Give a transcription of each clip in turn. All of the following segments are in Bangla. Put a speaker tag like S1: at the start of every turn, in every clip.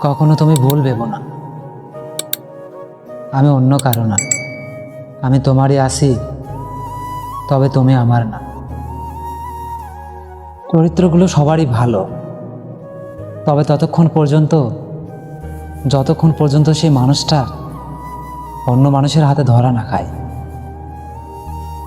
S1: কখনো তুমি ভুল ভেবো না। আমি অন্য কারও না। আমি তোমারই আসি, তবে তুমি আমার না। চরিত্রগুলো সবারই ভালো। তবে ততক্ষণ পর্যন্ত, যতক্ষণ পর্যন্ত সেই মানুষটা অন্য মানুষের হাতে ধরা না খায়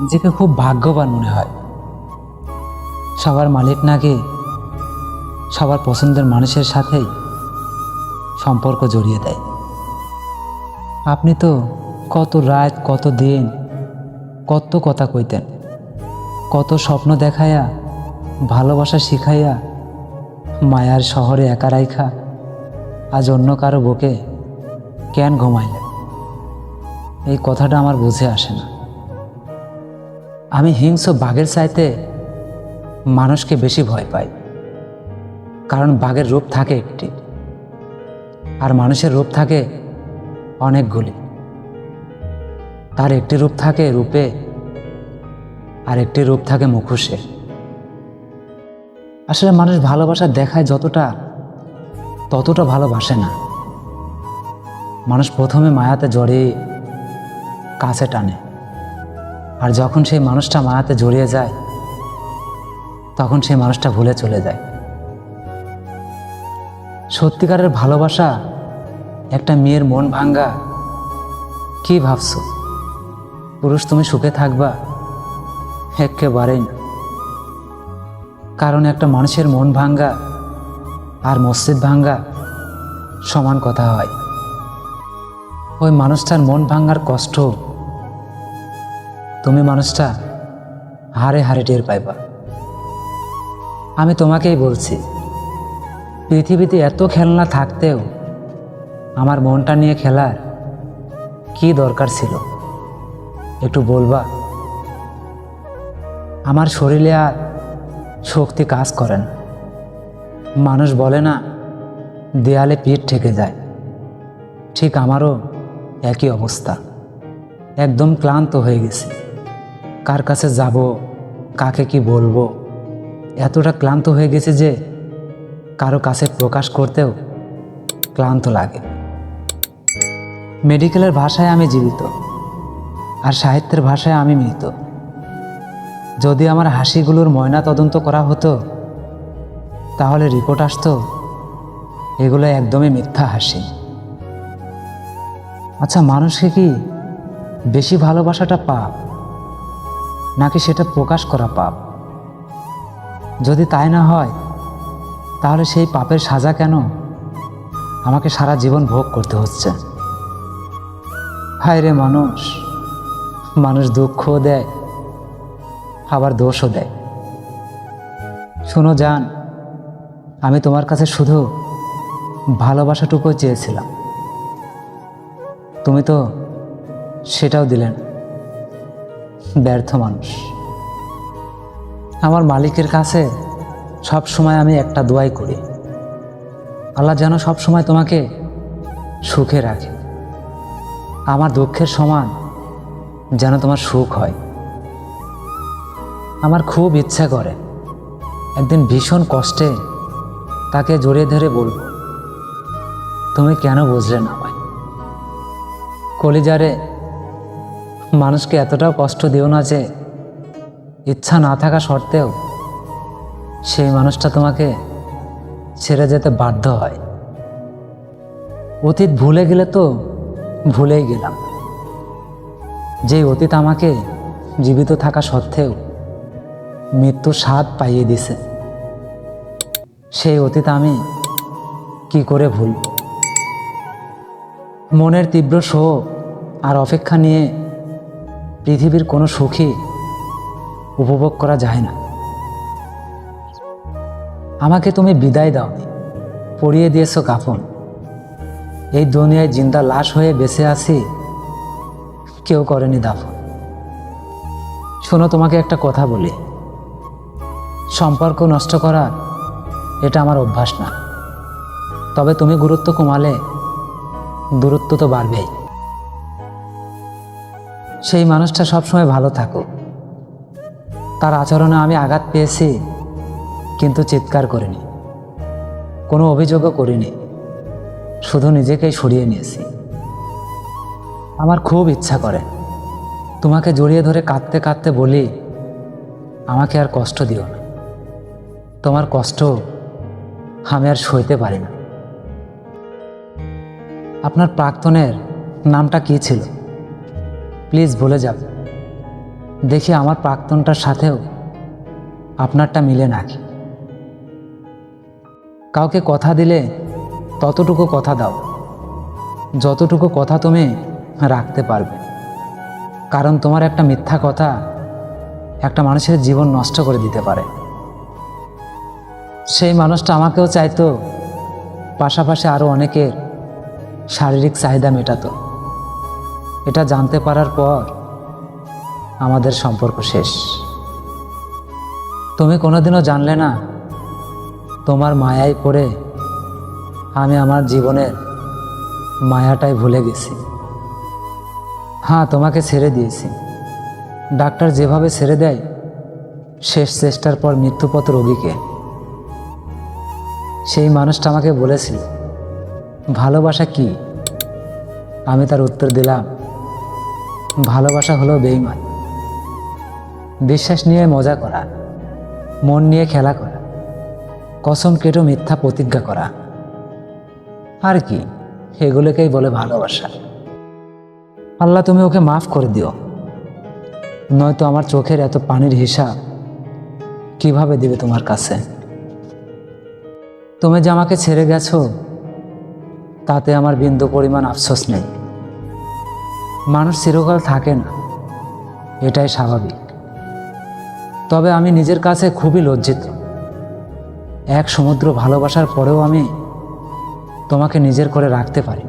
S1: নিজেকে খুব ভাগ্যবান মনে হয়। সবার মালিক নাকি সবার পছন্দের মানুষের সাথেই সম্পর্ক জড়িয়ে দেয়। আপনি তো কত রাত, কত দিন, কত কথা কইতেন, কত স্বপ্ন দেখাইয়া, ভালোবাসা শিখাইয়া, মায়ার শহরে একা রাইখা, আজ অন্য কারও বুকে কেন ঘুমাইলেন? এই কথাটা আমার বুঝে আসে না। আমি হিংস্র বাঘের চাইতে মানুষকে বেশি ভয় পাই, কারণ বাঘের রূপ থাকে একটি। আর মানুষের রূপ থাকে অনেকগুলি তার একটি রূপ থাকে রূপে, আর একটি রূপ থাকে মুখোশে। আসলে মানুষ ভালোবাসা দেখায় যতটা, ততটা ভালোবাসে না। মানুষ প্রথমে মায়াতে জড়িয়ে কাছে টানে। আর যখন সেই মানুষটা মায়াতে জড়িয়ে যায়, তখন সেই মানুষটা ভুলে চলে যায়। সত্যিকারের ভালোবাসা একটা মেয়ের মন ভাঙ্গা। কি ভাবছ? পুরুষ তুমি সুখে থাকবা? একেবারেই না। কারণ একটা মানুষের মন ভাঙ্গা আর মসজিদ ভাঙ্গা সমান কথা হয়। ওই মানুষটার মন ভাঙ্গার কষ্ট তুমি মানুষটা হারে হারে টের পাইবা। আমি তোমাকেই বলছি, পৃথিবীতে এত খেলনা থাকতেও আমার মনটা নিয়ে খেলার কি দরকার ছিল? একটু বলবা? আমার শরীরে আর শক্তি কাজ করেন মানুষ বলে না, দেয়ালে পিঠ ঠেকে যায়। ঠিক আমারও একই অবস্থা। একদম ক্লান্ত হয়ে গেছি। কার কাছে যাব, কাকে কি বলব? এতটা ক্লান্ত হয়ে গেছে যে কারও কাছে প্রকাশ করতেও ক্লান্ত লাগে। মেডিকেলের ভাষায় আমি জীবিত, আর সাহিত্যের ভাষায় আমি মৃত। যদি আমার হাসিগুলোর ময়না তদন্ত করা হতো, তাহলে রিপোর্ট আসতো, এগুলো একদমই মিথ্যা হাসি। আচ্ছা মানুষকে কি বেশি ভালোবাসাটা পাপ, নাকি সেটা প্রকাশ করা পাপ? যদি তাই না হয়, তাহলে সেই পাপের সাজা কেন আমাকে সারা জীবন ভোগ করতে হচ্ছে? হায় রে মানুষ। মানুষ দুঃখও দেয়, আবার দোষও দেয়। শোনো জান, আমি তোমার কাছে শুধু ভালোবাসাটুকু চেয়েছিলাম। তুমি তো সেটাও দিলেন ব্যর্থ মানুষ। আমার মালিকের কাছে সব সময় আমি একটা দোয়াই করি। আল্লাহ যেন সব সময় তোমাকে সুখে রাখে। আমার দুঃখের সমান যেন তোমার সুখ হয়। আমার খুব ইচ্ছা করে, একদিন ভীষণ কষ্টে তাকে জড়িয়ে ধরে বলব, তুমি কেন বুঝলে না আমায়? কলিজারে মানুষকে এতটাও কষ্ট দিও না যে ইচ্ছা না থাকা সত্ত্বেও সেই মানুষটা তোমাকে ছেড়ে যেতে বাধ্য হয়। অতীত ভুলে গেলে তো ভুলেই গেলাম। যে অতীত আমাকে জীবিত থাকা সত্ত্বেও মৃত্যুর স্বাদ পাইয়ে দিছে, সেই অতীত আমি কি করে ভুলব? মনের তীব্র শোক আর অপেক্ষা নিয়ে পৃথিবীর কোনো সুখী উপভোগ করা যায় না। আমাকে তুমি বিদায় দাওনি পরিয়ে দিয়েছ কাফন। এই দুনিয়ায় জিন্দা লাশ হয়ে বেঁচে আছি, কেউ করেনি দাফন। শোনো, তোমাকে একটা কথা বলি। সম্পর্ক নষ্ট করা, এটা আমার অভ্যাস না। তবে তুমি গুরুত্ব কমালে, দূরত্ব তো বাড়বেই। সেই মানুষটা সবসময় ভালো থাকুক। তার আচরণে আমি আঘাত পেয়েছি, কিন্তু চিৎকার করিনি। কোনো অভিযোগও করিনি। শুধু নিজেকেই সরিয়ে নিয়েছি। আমার খুব ইচ্ছা করে। তোমাকে জড়িয়ে ধরে কাঁদতে কাঁদতে বলি, আমাকে আর কষ্ট দিও না। তোমার কষ্ট আমি আর সইতে পারি না। আপনার প্রাক্তনের নামটা কী ছিল? প্লিজ বলে যাব দেখি আমার প্রাক্তনটার সাথেও আপনারটা মিলে নাকি। কাউকে কথা দিলে ততটুকু কথা দাও। যতটুকু কথা তুমি রাখতে পারবে। কারণ তোমার একটা মিথ্যা কথা একটা মানুষের জীবন নষ্ট করে দিতে পারে। সেই মানুষটা আমাকেও চাইতো, পাশাপাশি আরও অনেকের শারীরিক চাহিদা মেটাতো। এটা জানতে পারার পর আমাদের সম্পর্ক শেষ। তুমি কোনোদিনও জানলে না, তোমার মায়ায় পড়ে আমি আমার জীবনের মায়াটাই ভুলে গেছি। হ্যাঁ তোমাকে ছেড়ে দিয়েছি। ডাক্তার যেভাবে ছেড়ে দেয়, শেষ চেষ্টার পর মৃত্যুপথ রোগীকে। সেই মানুষটা আমাকে বলেছিল, ভালোবাসা কি? আমি তার উত্তর দিলাম, ভালোবাসা হলো বেইমান বিশ্বাস নিয়ে মজা করা, মন নিয়ে খেলা করা, কসম কেটো মিথ্যা প্রতিজ্ঞা করা। আর কি? এগুলোকেই বলে ভালোবাসা। আল্লাহ, তুমি ওকে মাফ করে দিও। নয়তো আমার চোখের এত পানির হিসাব কীভাবে দিবে তোমার কাছে? তুমি যে আমাকে ছেড়ে গেছো, তাতে আমার বিন্দু পরিমাণ আফসোস নেই। মানুষ চিরকাল থাকে না, এটাই স্বাভাবিক। তবে আমি নিজের কাছে খুবই লজ্জিত। এক সমুদ্র ভালোবাসার পরেও আমি তোমাকে নিজের করে রাখতে পারি।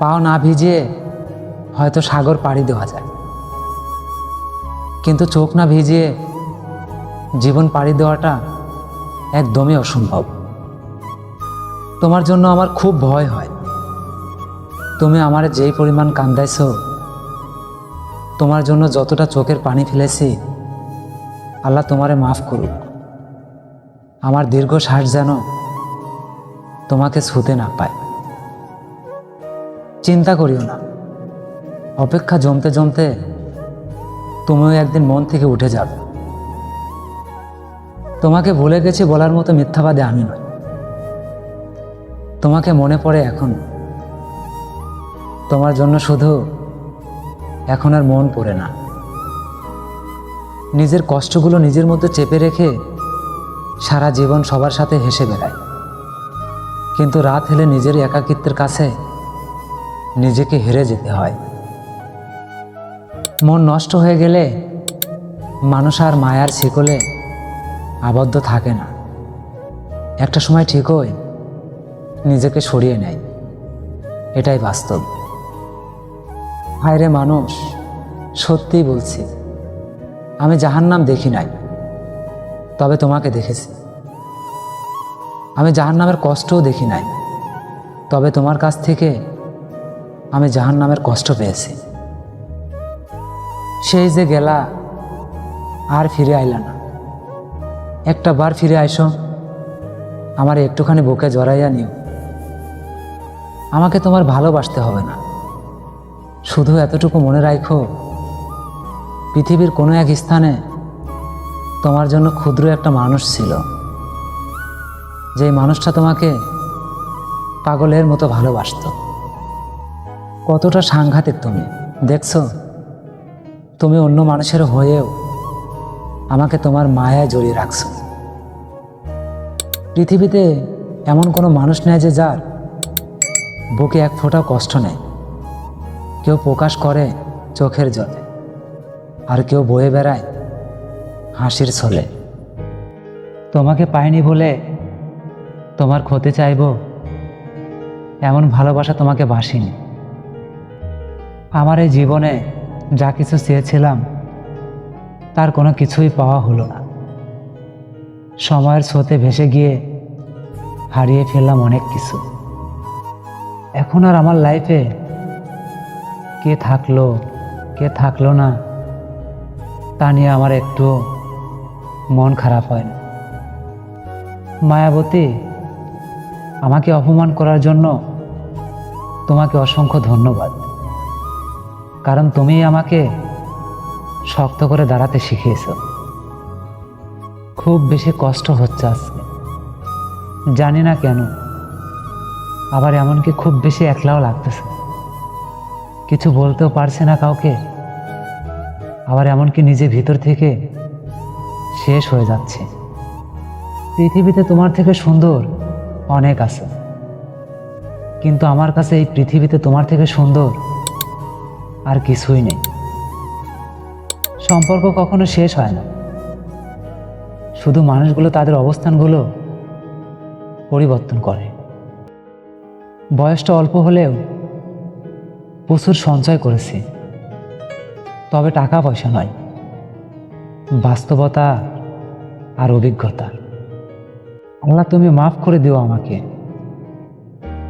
S1: পাও না ভিজিয়ে, হয়তো সাগর পাড়ি দেওয়া যায়। কিন্তু চোখ না ভিজিয়ে, জীবন পাড়ি দেওয়াটা একদমই অসম্ভব। তোমার জন্য আমার খুব ভয় হয়। তুমি আমার যেই পরিমাণ কান্দাইছ, তোমার জন্য যতটা চোখের পানি ফেলেছি, আল্লাহ তোমারে মাফ করুক। আমার দীর্ঘ শ্বাস যেন তোমাকে ছুতে না পায়। চিন্তা করিও না। অপেক্ষা জমতে জমতে তুমিও একদিন মন থেকে উঠে যাবে। তোমাকে ভুলে গেছি বলার মতো মিথ্যাবাদে আমি নয় তোমাকে মনে পড়ে এখন। তোমার জন্য শুধু এখন আর মন পড়ে না। নিজের কষ্টগুলো নিজের মধ্যে চেপে রেখে সারা জীবন সবার সাথে হেসে বেড়ায়। কিন্তু রাত হলে নিজের একাকিত্বের কাছে নিজেকে হেরে যেতে হয়। মন নষ্ট হয়ে গেলে মানুষ আর মায়ার শিকলে আবদ্ধ থাকে না। একটা সময় ঠিকই নিজেকে সরিয়ে নেয়। এটাই বাস্তব। হায়রে মানুষ, সত্যিই বলছি, আমি জাহান্নাম দেখি নাই, তবে তোমাকে দেখেছি। আমি জাহান্নামের কষ্টও দেখি নাই। তবে তোমার কাছ থেকে আমি জাহান্নামের কষ্ট পেয়েছি। সেই যে গেলা, আর ফিরে আইলা না। একটা বার ফিরে আইসো, আমার একটুখানি বুকে জড়াইয়া নিও। আমাকে তোমার ভালোবাসতে হবে না। শুধু এতটুকু মনে রাখো পৃথিবীর কোনো এক স্থানে তোমার জন্য ক্ষুদ্র একটা মানুষ ছিল। যেই মানুষটা তোমাকে পাগলের মতো ভালোবাসতো। কতটা সাংঘাতিক তুমি। দেখছ? তুমি অন্য মানুষের হয়েও আমাকে তোমার মায়ায় জড়িয়ে রাখছো। পৃথিবীতে এমন কোনো মানুষ নেই যে যার বুকে এক ফোঁটাও কষ্ট নেই। কেউ প্রকাশ করে চোখের জলে, আর কেউ বয়ে বেড়ায় হাসির ছলে। তোমাকে পাইনি বলে তোমার ক্ষতি চাইব? এমন ভালোবাসা তোমাকে বাসিনি। আমার এই জীবনে যা কিছু চেয়েছিলাম, তার কোনো কিছুই পাওয়া হলো না। সময়ের স্রোতে ভেসে গিয়ে হারিয়ে ফেললাম অনেক কিছু। এখন আর আমার লাইফে কে থাকল কে থাকল না, তা নিয়ে আমার একটু মন খারাপ হয় না। মায়াবতী আমাকে অপমান করার জন্য তোমাকে অসংখ্য ধন্যবাদ। কারণ তুমি আমাকে শক্ত করে দাঁড়াতে শিখিয়েছ। খুব বেশি কষ্ট হচ্ছে আজকে। জানি না কেন, আবার এমনকি খুব বেশি একলাও লাগতেছে। কিছু বলতেও পারছে না কাউকে, আবার এমনকি নিজে ভিতর থেকে শেষ হয়ে যাচ্ছে। পৃথিবীতে তোমার থেকে সুন্দর অনেক আছে। কিন্তু আমার কাছে এই পৃথিবীতে তোমার থেকে সুন্দর আর কিছুই নেই। সম্পর্ক কখনো শেষ হয় না। শুধু মানুষগুলো তাদের অবস্থানগুলো পরিবর্তন করে। বয়সটা অল্প হলেও প্রচুর সঞ্চয় করেছি। তবে টাকা পয়সা নয়। বাস্তবতা আর অভিজ্ঞতা। আল্লাহ, তুমি মাফ করে দিও আমাকে।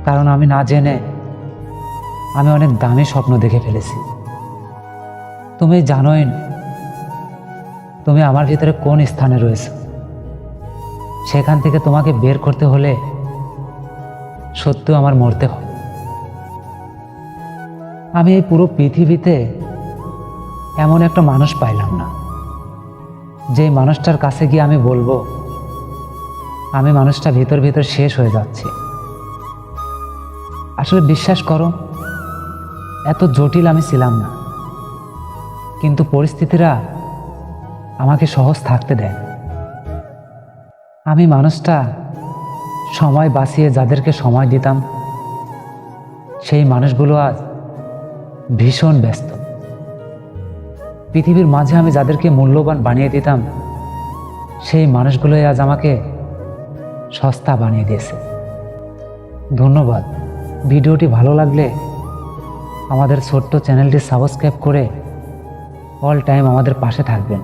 S1: কারণ আমি না জেনে আমি অনেক দামি স্বপ্ন দেখে ফেলেছি। তুমি জানোই তুমি আমার ভিতরে কোন স্থানে রয়েছে। সেখান থেকে তোমাকে বের করতে হলে সত্য আমার মরতে হয়। আমি এই পুরো পৃথিবীতে এমন একটা মানুষ পাইলাম না। যে মানুষটার কাছে গিয়ে আমি বলব আমি মানুষটা ভিতর ভিতর শেষ হয়ে যাচ্ছি। আসলে বিশ্বাস করো, এত জটিল আমি ছিলাম না। কিন্তু পরিস্থিতিরা আমাকে সহজ থাকতে দেয়। আমি মানুষটা সময় বাঁচিয়ে যাদেরকে সময় দিতাম, সেই মানুষগুলো আজ ভীষণ ব্যস্ত। পৃথিবীর মাঝে আমি যাদেরকে মূল্যবান বানিয়ে দিতাম, সেই মানুষগুলোই আজ আমাকে সস্তা বানিয়ে দিয়েছে। ধন্যবাদ। ভিডিওটি ভালো লাগলে আমাদের ছোট্ট চ্যানেলটি সাবস্ক্রাইব করে অল টাইম আমাদের পাশে থাকবেন।